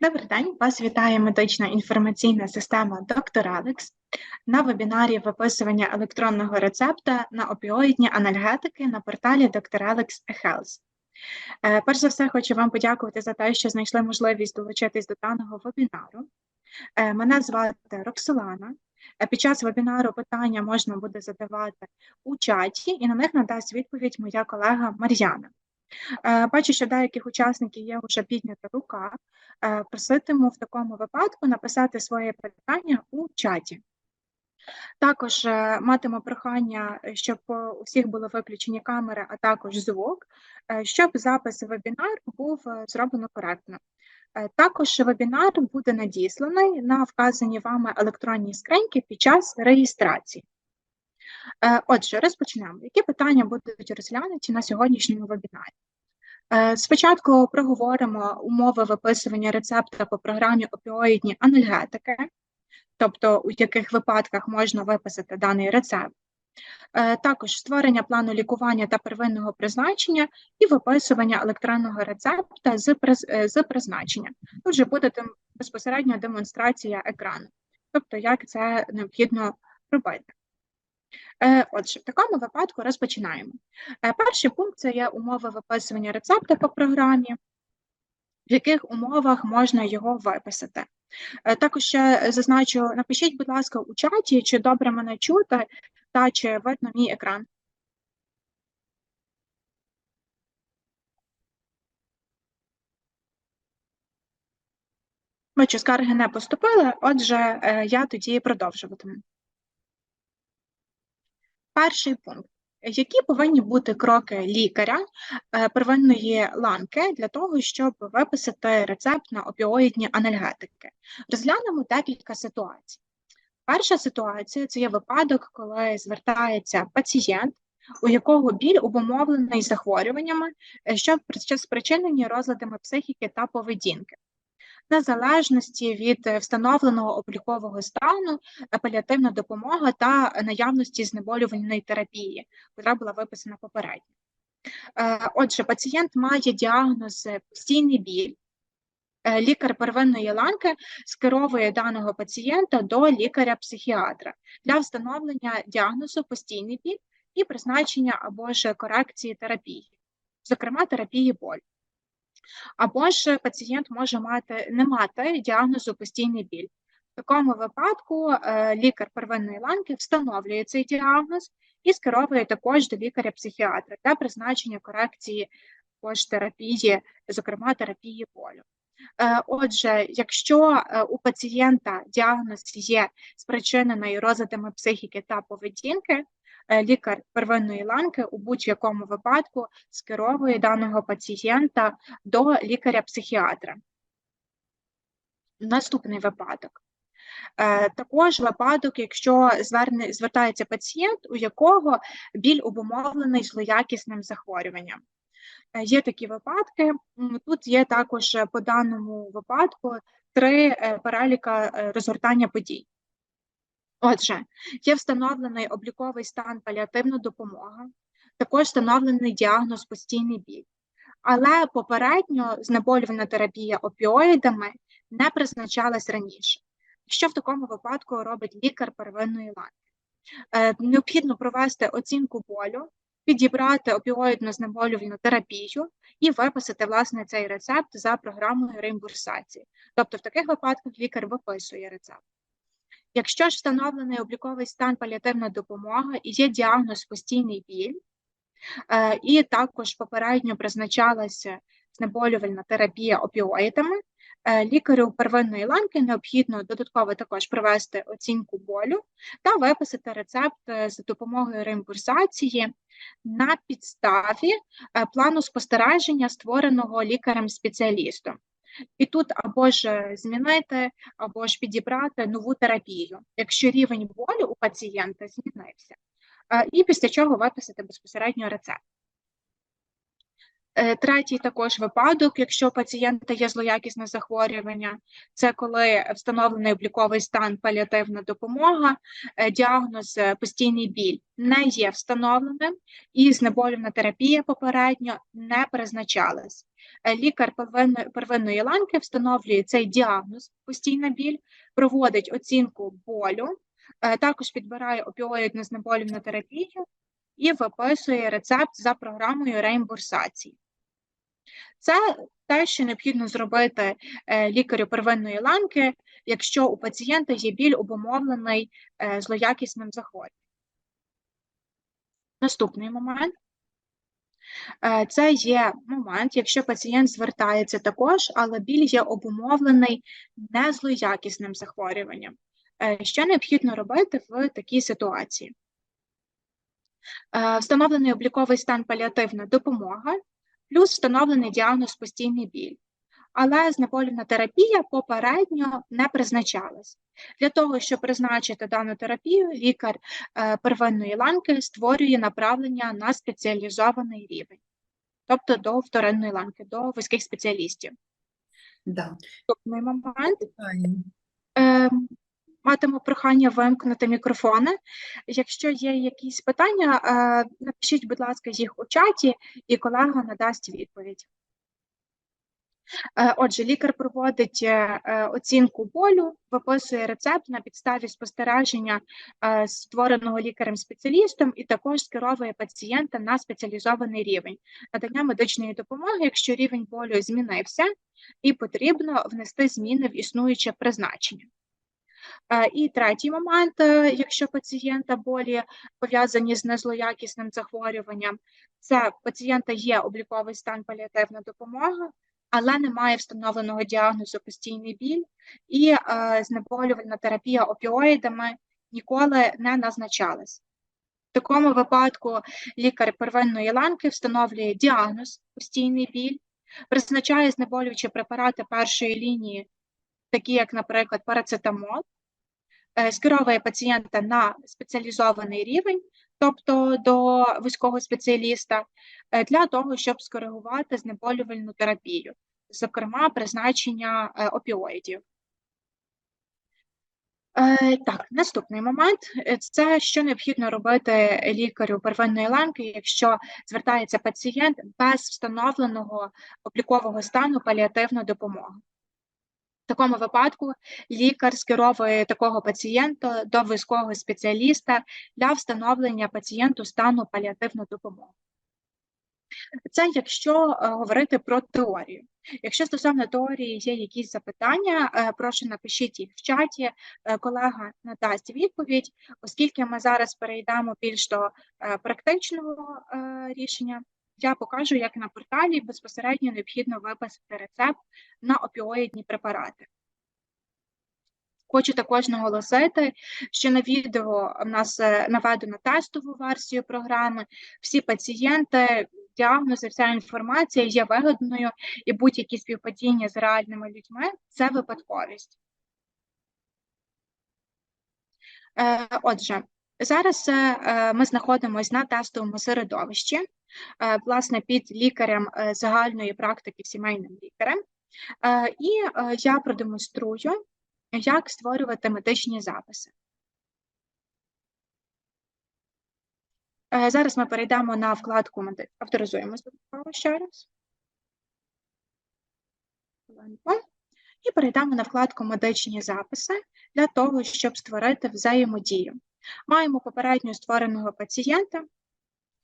Добрий день, вас вітає медична інформаційна система Доктор Алекс на вебінарі виписування електронного рецепта на опіоїдні анальгетики на порталі Dr. Alex Health. Е, перш за все, хочу вам подякувати за те, що знайшли можливість долучитись до даного вебінару. Е, мене звати Роксолана. Е, під час вебінару питання можна буде задавати у чаті, і на них надасть відповідь моя колега Мар'яна. Е, бачу, що деяких учасників є вже піднята рука. Е, проситиму в такому випадку написати своє питання у чаті. Також е, матиму прохання, щоб у всіх були виключені камери, а також звук, щоб запис вебінару був зроблено коректно. Також вебінар буде надісланий на вказані вами електронні скриньки під час реєстрації. Отже, розпочнемо. Які питання будуть розглянуті на сьогоднішньому вебінарі? Е, спочатку проговоримо умови виписування рецепта по програмі опіоїдні анальгетики, тобто у яких випадках можна виписати даний рецепт. Е, також створення плану лікування та первинного призначення і виписування електронного рецепта з е, призначення. Тут же буде безпосередньо демонстрація екрану, тобто як це необхідно робити. Е, отже, в такому випадку розпочинаємо. Е, перший пункт це є умови виписування рецепта по програмі, в яких умовах можна його виписати. Е, також ще зазначу, напишіть, будь ласка, у чаті, чи добре мене чути, та чи видно мій екран. Бачу, скарги не поступили, отже, я тоді продовжуватиму. Перший пункт. Які повинні бути кроки лікаря е, первинної ланки для того, щоб виписати рецепт на опіоїдні анальгетики? Розглянемо декілька ситуацій. Перша ситуація це є випадок, коли звертається пацієнт, у якого біль обумовлений захворюваннями, е, що спричинені розладами психіки та поведінки незалежності від е, встановленого облікового стану, апелятивна допомога та наявності знеболювальної терапії, яка була виписана попередньо. Е, отже, пацієнт має діагноз е, постійний біль. Лікар первинної ланки скеровує даного пацієнта до лікаря-психіатра для встановлення діагнозу постійний біль і призначення або ж корекції терапії, зокрема терапії болю. Або ж пацієнт може мати не мати діагнозу постійний біль. В такому випадку е, лікар первинної ланки встановлює цей діагноз і скеровує також до лікаря-психіатра для призначення корекції терапії, зокрема терапії болю. Е, отже, якщо е, у пацієнта діагноз є спричинений розладами психіки та поведінки, лікар первинної ланки у будь-якому випадку скеровує даного пацієнта до лікаря-психіатра. Наступний випадок. Е, також випадок, якщо зверне, звертається пацієнт, у якого біль обумовлений злоякісним захворюванням. Е, є такі випадки. Тут є також по даному випадку три переліка розгортання подій. Отже, є встановлений обліковий стан паліативна допомога, також встановлений діагноз постійний біль. Але попередньо знеболювана терапія опіоїдами не призначалась раніше. Що в такому випадку робить лікар первинної ланки? Е, необхідно провести оцінку болю, підібрати опіоїдну знеболювальну терапію і виписати власне цей рецепт за програмою реімбурсації. Тобто, в таких випадках лікар виписує рецепт. Якщо ж встановлений обліковий стан паліативна допомога і є діагноз постійний біль, е, і також попередньо призначалася знеболювальна терапія опіоїдами, е, лікарю первинної ланки необхідно додатково також провести оцінку болю та виписати рецепт е, за допомогою реімбурсації на підставі плану спостереження, створеного лікарем-спеціалістом. І тут або ж змінити, або ж підібрати нову терапію, якщо рівень болю у пацієнта змінився, і після чого виписати безпосередньо рецепт. Е, третій також випадок, якщо у пацієнта є злоякісне захворювання, це коли встановлений обліковий стан паліативна допомога, е, діагноз е, постійний біль не є встановленим, і знеболювана терапія попередньо не призначалась. лікар первинної, ланки встановлює цей діагноз постійна біль, проводить оцінку болю, також підбирає опіоїдну знеболювальну терапію і виписує рецепт за програмою реімбурсації. Це те, що необхідно зробити е, лікарю первинної ланки, якщо у пацієнта є біль обумовлений е, злоякісним захворюванням. Наступний момент е, це є момент, якщо пацієнт звертається також, але біль є обумовлений незлоякісним захворюванням. Що необхідно робити в такій ситуації? Встановлений обліковий стан паліативна допомога, плюс встановлений діагноз постійний біль. Але знеболювальна терапія попередньо не призначалась. Для того, щоб призначити дану терапію, лікар е, первинної ланки створює направлення на спеціалізований рівень, тобто до вторинної ланки, до вузьких спеціалістів. Да. Наступний момент. Матиму прохання вимкнути мікрофони. Якщо є якісь питання, е, напишіть, будь ласка, їх у чаті, і колега надасть відповідь. Е, отже, лікар проводить е, оцінку болю, виписує рецепт на підставі спостереження створеного лікарем-спеціалістом і також скеровує пацієнта на спеціалізований рівень надання медичної допомоги, якщо рівень болю змінився, і потрібно внести зміни в існуюче призначення. Е, і третій момент, е, якщо пацієнта болі пов'язані з незлоякісним захворюванням, це пацієнта є обліковий стан паліативна допомога, але немає встановленого діагнозу постійний біль, і е, знеболювальна терапія опіоїдами ніколи не назначалась. В такому випадку лікар первинної ланки встановлює діагноз постійний біль, призначає знеболюючі препарати першої лінії, такі як, наприклад, парацетамол, скеровує пацієнта на спеціалізований рівень, тобто до вузького спеціаліста, е, для того, щоб скоригувати знеболювальну терапію, зокрема призначення е, опіоїдів. Так, наступний момент це що необхідно робити лікарю первинної ланки, якщо звертається пацієнт без встановленого облікового стану паліативної допомоги. В такому випадку лікар скеровує такого пацієнта до військового спеціаліста для встановлення пацієнту стану паліативної допомоги. Це якщо е, говорити про теорію. Якщо стосовно теорії є якісь запитання, е, прошу напишіть їх в чаті, е, колега надасть відповідь, оскільки ми зараз перейдемо більш до практичного рішення. Я покажу, як на порталі безпосередньо необхідно виписати рецепт на опіоїдні препарати. Хочу також наголосити, що на відео в нас е, наведено тестову версію програми. Всі пацієнти, діагнози, вся інформація є вигодною і будь-які співпадіння з реальними людьми це випадковість. Е, отже, зараз е, ми знаходимося на тестовому середовищі. Е, власне під лікарем е, загальної практики сімейним лікарем. Е, і я продемонструю, як створювати медичні записи. Зараз ми перейдемо на вкладку авторизуємося ще раз. І перейдемо на вкладку Медичні записи для того, щоб створити взаємодію. Маємо попередньо створеного пацієнта,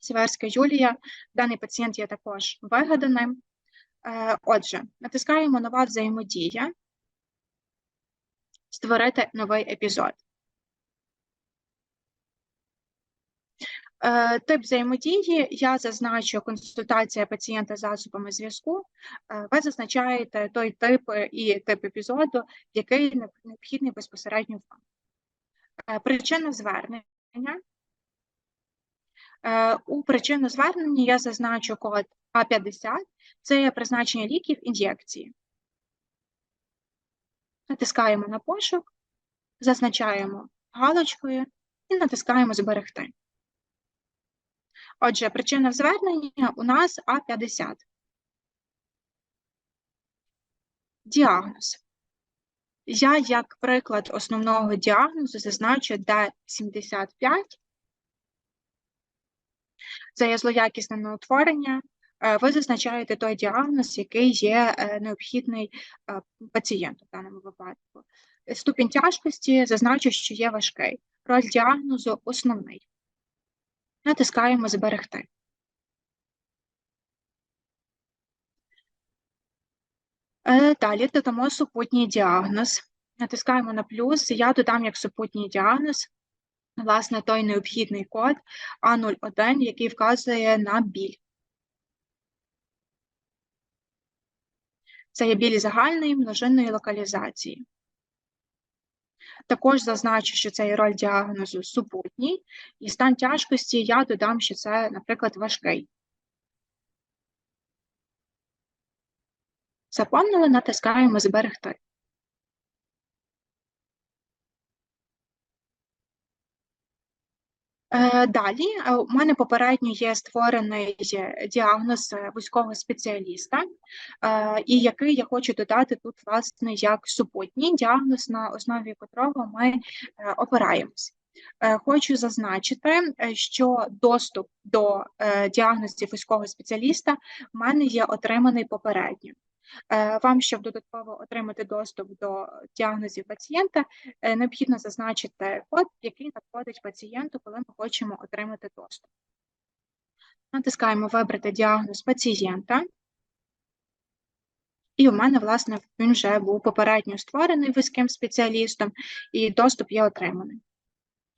Сіверська Юлія. Даний пацієнт є також вигаданим. Е, отже, натискаємо нова взаємодія, створити новий епізод. Е, тип взаємодії я зазначу консультація пацієнта засобами зв'язку. Е, ви зазначаєте той тип і тип епізоду, який необхідний безпосередньо вам. Причина звернення у причину звернення я зазначу код А50, це призначення ліків ін'єкції. Натискаємо на пошук, зазначаємо галочкою і натискаємо Зберегти. Отже, причина звернення у нас А50. Діагноз. Я, як приклад основного діагнозу, зазначу Д75 це є злоякісне неутворення е, ви зазначаєте той діагноз, який є е, необхідний е, пацієнту в даному випадку. Ступінь тяжкості зазначу, що є важкий. Роль діагнозу основний. Натискаємо Зберегти. Далі додамо супутній діагноз. Натискаємо на плюс. Я додам як супутній діагноз, власне, той необхідний код А01, який вказує на біль. Це є біль загальної множинної локалізації. Також зазначу, що це є роль діагнозу супутній, і стан тяжкості я додам, що це, наприклад, важкий. Заповнили, натискаємо Зберегти. Далі е, у мене попередньо є створений діагноз е, вузького спеціаліста, і який я хочу додати тут, власне, як супутній діагноз, на основі котрого ми опираємось. Хочу зазначити, що доступ до діагнозів вузького спеціаліста в мене є отриманий попередньо. Е, вам, щоб додатково отримати доступ до діагнозів пацієнта, е, необхідно зазначити код, який надходить пацієнту, коли ми хочемо отримати доступ. Натискаємо Вибрати діагноз пацієнта. І у мене, власне, він вже був попередньо створений вузьким спеціалістом, і доступ є отриманий.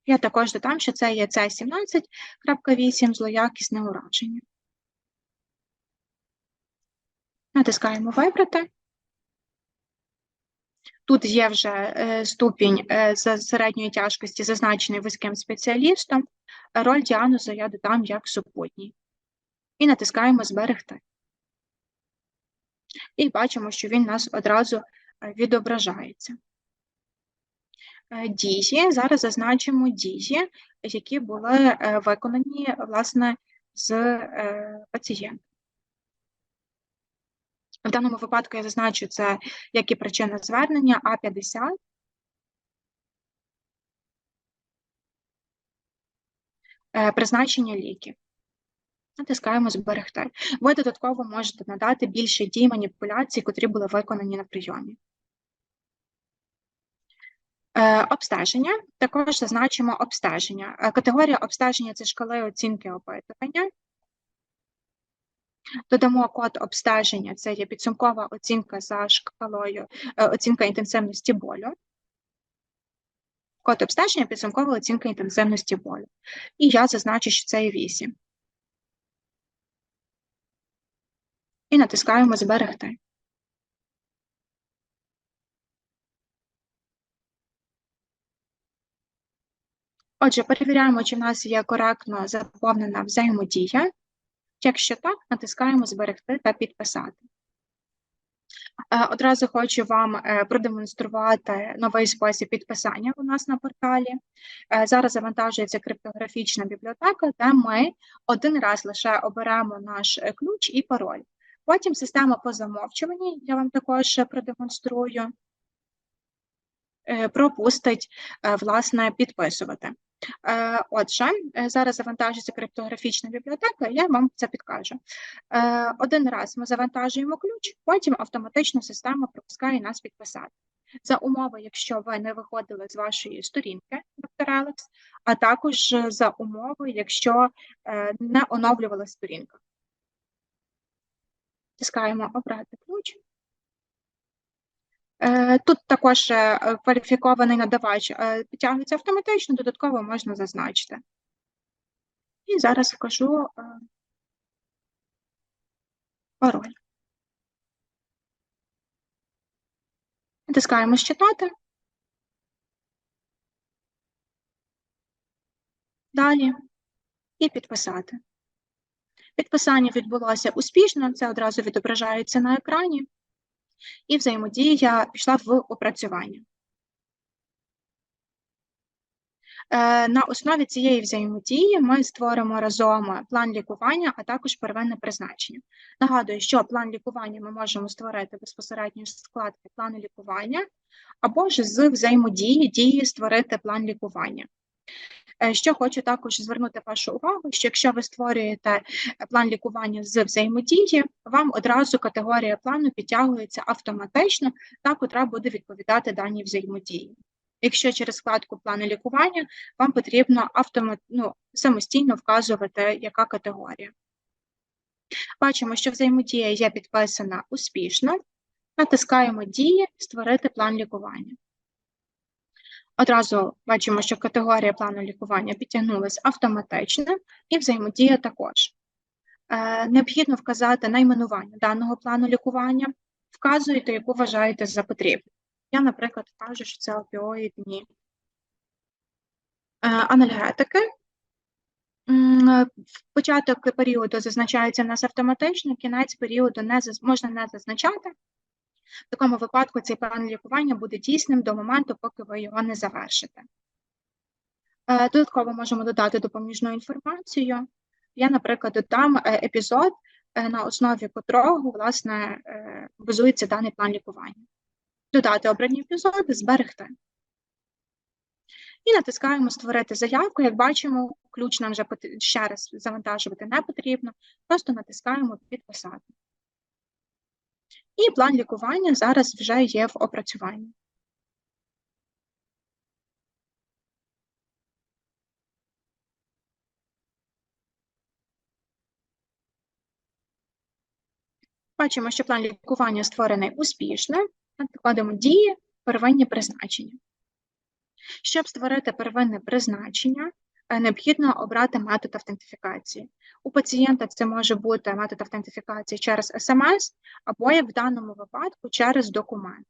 Я також додам, що це є C17.8 злоякісне ураження. Натискаємо Вибрати. Тут є вже е, ступінь е, середньої тяжкості, зазначений вузьким спеціалістом. Роль діагнозу я додам як супутній. І натискаємо Зберегти. І бачимо, що він у нас одразу е, відображається. Дізі. Зараз зазначимо дізі, які були виконані власне, з пацієнтом. В даному випадку я зазначу це як і причина звернення А50. Е, призначення ліків. Натискаємо зберегти. Ви додатково можете надати більше дій маніпуляцій, котрі були виконані на прийомі. Е, обстеження. Також зазначимо обстеження. Е, категорія обстеження це шкали оцінки опитування. Додамо код обстеження, це є підсумкова оцінка за шкалою, е, оцінка інтенсивності болю. Код обстеження, підсумкова оцінка інтенсивності болю. І я зазначу, що це є 8. І натискаємо Зберегти. Отже, перевіряємо, чи в нас є коректно заповнена взаємодія. Якщо так, натискаємо Зберегти та підписати. Е, одразу хочу вам е, продемонструвати новий спосіб підписання у нас на порталі. Е, зараз завантажується криптографічна бібліотека, де ми один раз лише оберемо наш ключ і пароль. Потім система по замовчуванні, я вам також продемонструю, пропустить власне підписувати. Е, отже, е, зараз завантажується криптографічна бібліотека, я вам це підкажу. Е, один раз ми завантажуємо ключ, потім автоматично система пропускає нас підписати. За умови, якщо ви не виходили з вашої сторінки, доктор Алекс, а також за умови, якщо не оновлювала сторінка. Тискаємо обрати ключ. Е, тут також е, кваліфікований надавач е, підтягується автоматично, додатково можна зазначити. І зараз вкажу пароль. Натискаємо «Считати». Далі і підписати. Підписання відбулося успішно, це одразу відображається на екрані і взаємодія пішла в опрацювання. Е, на основі цієї взаємодії ми створимо разом план лікування, а також первинне призначення. Нагадую, що план лікування ми можемо створити безпосередньо з складки плану лікування, або ж з взаємодії дії створити план лікування. Е, що хочу також звернути вашу увагу, що якщо ви створюєте е, план лікування з взаємодії, вам одразу категорія плану підтягується автоматично, та котра буде відповідати даній взаємодії. Якщо через вкладку плани лікування, вам потрібно автомат, ну, самостійно вказувати, яка категорія. Бачимо, що взаємодія є підписана успішно. Натискаємо Дії Створити план лікування. Одразу бачимо, що категорія плану лікування підтягнулася автоматично і взаємодія також. Е, необхідно вказати найменування даного плану лікування, вказуєте, яку вважаєте за потрібне. Я, наприклад, кажу, що це опіоїдні е, анальгетики. Початок періоду зазначається в нас автоматично, кінець періоду не можна не зазначати. В такому випадку цей план лікування буде дійсним до моменту, поки ви його не завершите. Е, додатково можемо додати допоміжну інформацію. Я, наприклад, додам е, епізод, е, на основі котрого власне, базується даний план лікування. Додати обрані епізоди, зберегти. І натискаємо Створити заявку. Як бачимо, ключ нам вже ще раз завантажувати не потрібно, просто натискаємо Підписати. І план лікування зараз вже є в опрацюванні. Бачимо, що план лікування створений успішно. Накладемо дії, первинні призначення. Щоб створити первинне призначення, необхідно обрати метод автентифікації. У пацієнта це може бути метод автентифікації через СМС або, як в даному випадку, через документ.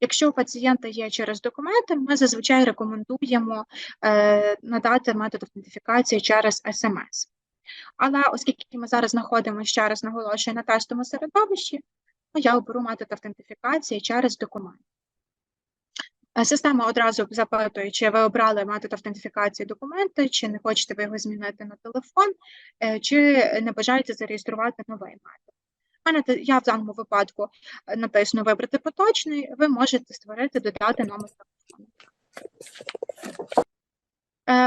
Якщо у пацієнта є через документи, ми зазвичай рекомендуємо е, надати метод автентифікації через СМС. Але оскільки ми зараз знаходимося ще раз наголошую на тестовому середовищі, я оберу метод автентифікації через документ. Е, система одразу запитує, чи ви обрали метод автентифікації документи, чи не хочете ви його змінити на телефон, е, чи не бажаєте зареєструвати новий метод. Я в даному випадку е, натисну Вибрати поточний, ви можете створити, додати номер телефону.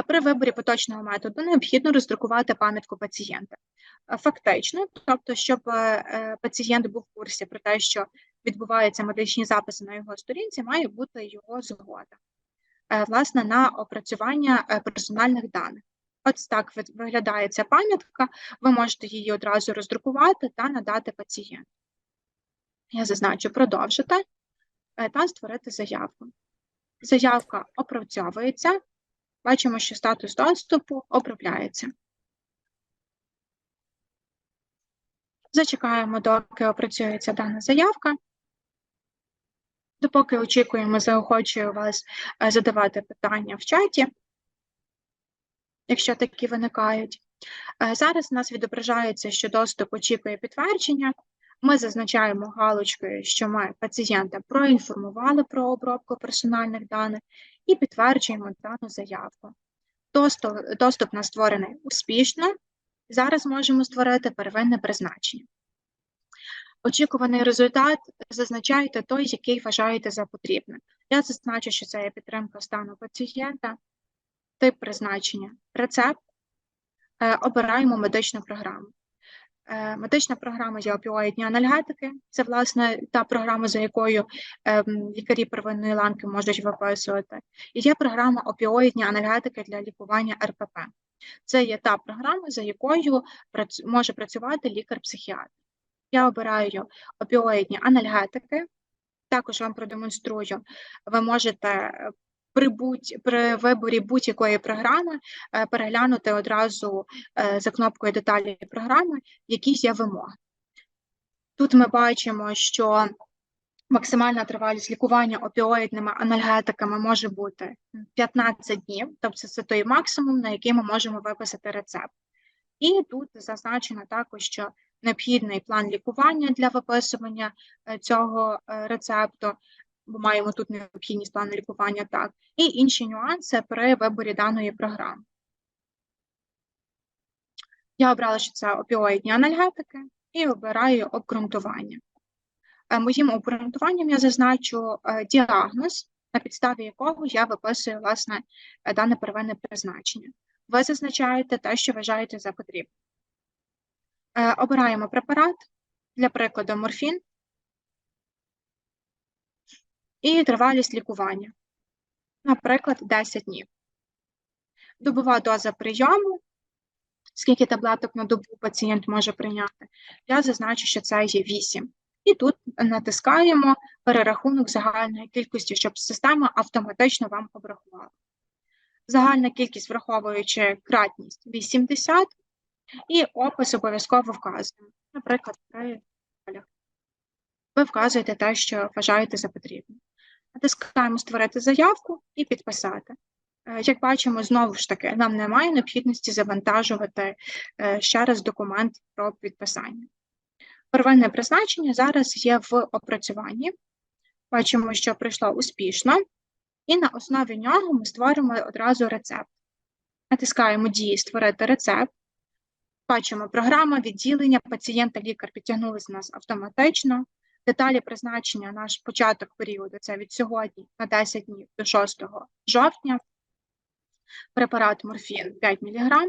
При виборі поточного методу необхідно роздрукувати пам'ятку пацієнта. Фактично, тобто, щоб пацієнт був в курсі про те, що відбуваються медичні записи на його сторінці, має бути його згода, е, власне, на опрацювання е, персональних даних. От так виглядає ця пам'ятка, ви можете її одразу роздрукувати та надати пацієнту. Я зазначу продовжити е, та створити заявку. Заявка опрацьовується. Бачимо, що статус доступу обробляється. Зачекаємо, доки опрацюється дана заявка. Допоки очікуємо, заохочую вас е, задавати питання в чаті, якщо такі виникають. Е, зараз у нас відображається, що доступ очікує підтвердження. Ми зазначаємо галочкою, що ми пацієнта проінформували про обробку персональних даних і підтверджуємо дану заявку. Доступ, доступ на створений успішно. Зараз можемо створити первинне призначення. Очікуваний результат зазначайте той, який вважаєте за потрібне. Я зазначу, що це є підтримка стану пацієнта, тип призначення, рецепт. Е, обираємо медичну програму. Е, медична програма є опіоїдні анальгетики. Це, власне, та програма, за якою ем, лікарі первинної ланки можуть виписувати. І є програма опіоїдні анальгетики для лікування РПП. Це є та програма, за якою може працювати лікар-психіатр. Я обираю опіоїдні анальгетики, також вам продемонструю, ви можете е, при будь при виборі будь-якої програми е, переглянути одразу е, за кнопкою деталі програми, якісь є вимоги. Тут ми бачимо, що максимальна тривалість лікування опіоїдними анальгетиками може бути 15 днів, тобто це той максимум, на який ми можемо виписати рецепт. І тут зазначено також, що необхідний план лікування для виписування е, цього е, рецепту, бо маємо тут необхідність плану лікування, так, і інші нюанси при виборі даної програми. Я обрала, що це опіоїдні анальгетики, і обираю обґрунтування. Е, моїм обґрунтуванням я зазначу діагноз, на підставі якого я виписую власне дане первинне призначення. Ви зазначаєте те, що вважаєте за потрібне. Е, обираємо препарат, для прикладу, морфін і тривалість лікування, наприклад, 10 днів. Добова доза прийому, скільки таблеток на добу пацієнт може прийняти, я зазначу, що це є 8. І тут натискаємо перерахунок загальної кількості, щоб система автоматично вам обрахувала. Загальна кількість, враховуючи кратність 80, і опис обов'язково вказуємо. Наприклад. Ви вказуєте те, що вважаєте за потрібне. Натискаємо Створити заявку і підписати. Е, як бачимо, знову ж таки, нам немає необхідності завантажувати е, ще раз документ про підписання. Первинне призначення зараз є в опрацюванні. Бачимо, що пройшло успішно, і на основі нього ми створимо одразу рецепт. Натискаємо дії Створити рецепт. Бачимо, програма відділення пацієнта лікар підтягнулися у нас автоматично. Деталі призначення наш початок періоду це від сьогодні на 10 днів до 6 жовтня. Препарат морфін 5 мг.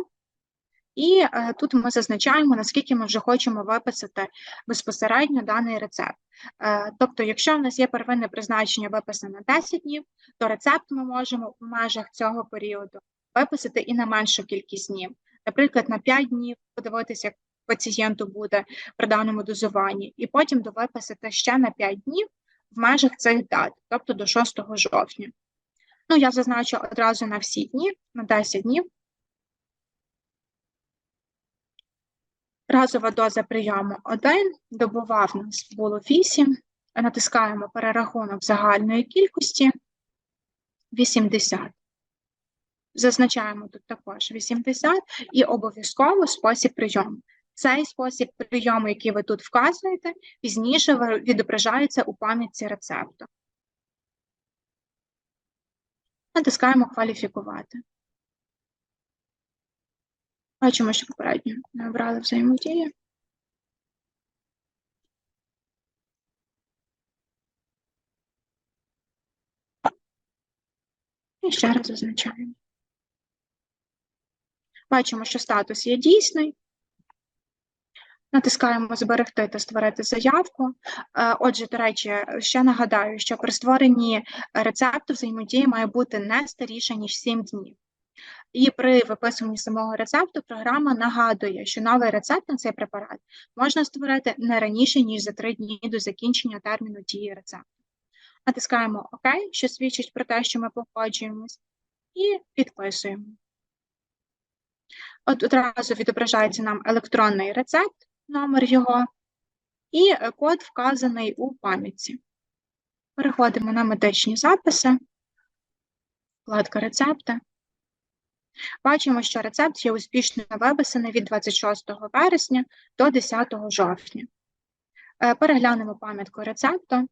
І е, тут ми зазначаємо, наскільки ми вже хочемо виписати безпосередньо даний рецепт. Е, тобто, якщо в нас є первинне призначення виписане на 10 днів, то рецепт ми можемо в межах цього періоду виписати і на меншу кількість днів. Наприклад, на 5 днів подивитися, як пацієнту буде при даному дозуванні, і потім довиписати ще на 5 днів в межах цих дат, тобто до 6 жовтня. Ну, я зазначу одразу на всі дні, на 10 днів. Разова доза прийому 1, добова в нас було 8, натискаємо перерахунок загальної кількості 80. Зазначаємо тут також 80 і обов'язково спосіб прийому. Цей спосіб прийому, який ви тут вказуєте, пізніше відображається у пам'ятці рецепту. Натискаємо кваліфікувати. Бачимо, що попередньо не обрали взаємодію. І ще раз зазначаємо. Бачимо, що статус є дійсний. Натискаємо Зберегти та створити заявку. Е, отже, до речі, ще нагадаю, що при створенні рецепту взаємодії має бути не старіше, ніж 7 днів. І при виписуванні самого рецепту програма нагадує, що новий рецепт на цей препарат можна створити не раніше, ніж за 3 дні до закінчення терміну дії рецепту. Натискаємо ОК, що свідчить про те, що ми погоджуємось, і підписуємо. От одразу відображається нам електронний рецепт, номер його, і е, код вказаний у пам'ятці. Переходимо на медичні записи, вкладка рецепти. Бачимо, що рецепт є успішно виписаний від 26 вересня до 10 жовтня. Е, переглянемо пам'ятку рецепту.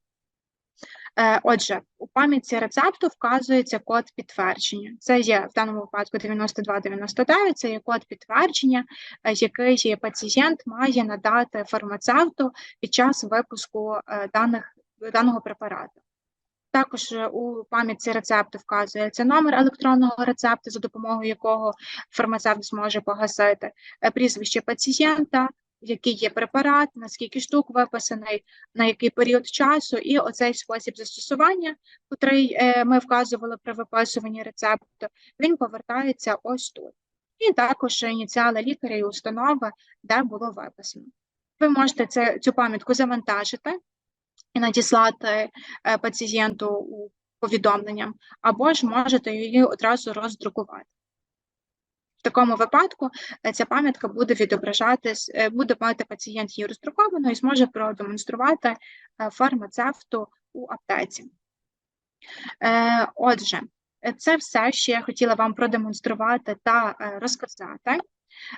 Е, отже, у пам'ятці рецепту вказується код підтвердження. Це є в даному випадку 9299, це є код підтвердження, е, який пацієнт має надати фармацевту під час випуску е, даних, даного препарату. Також у пам'ятці рецепту вказується номер електронного рецепту, за допомогою якого фармацевт зможе погасити прізвище пацієнта, який є препарат, на скільки штук виписаний, на який період часу, і оцей спосіб застосування, який е, ми вказували при виписуванні рецепту, він повертається ось тут. І також ініціали лікаря і установи, де було виписано. Ви можете це, цю пам'ятку завантажити і надіслати е, пацієнту у повідомленням, або ж можете її одразу роздрукувати. В такому випадку е, ця пам'ятка буде відображатись, е, буде мати пацієнт її роздруковано і зможе продемонструвати е, фармацевту у аптеці. Отже, це все, що я хотіла вам продемонструвати та розказати.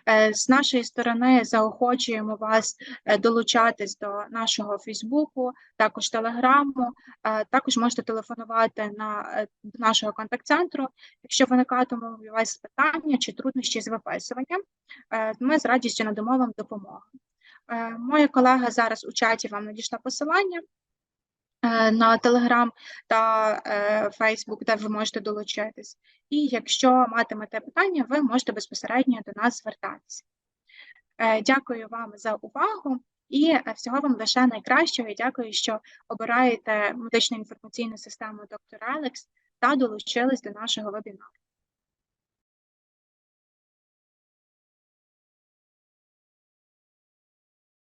Е, з нашої сторони заохочуємо вас е, долучатись до нашого Фейсбуку, також Телеграму. Е, також можете телефонувати на до нашого контакт-центру, якщо виникатиме у вас питання чи труднощі з виписуванням. Ми з радістю надамо вам допомогу. Моя колега зараз у чаті вам надійшла посилання. на Telegram та Facebook, де ви можете долучитись. І якщо матимете питання, ви можете безпосередньо до нас звертатися. Е, Дякую вам за увагу і е, всього вам лише найкращого. Дякую, що обираєте медичну інформаційну систему доктор Алекс та долучились до нашого вебінару.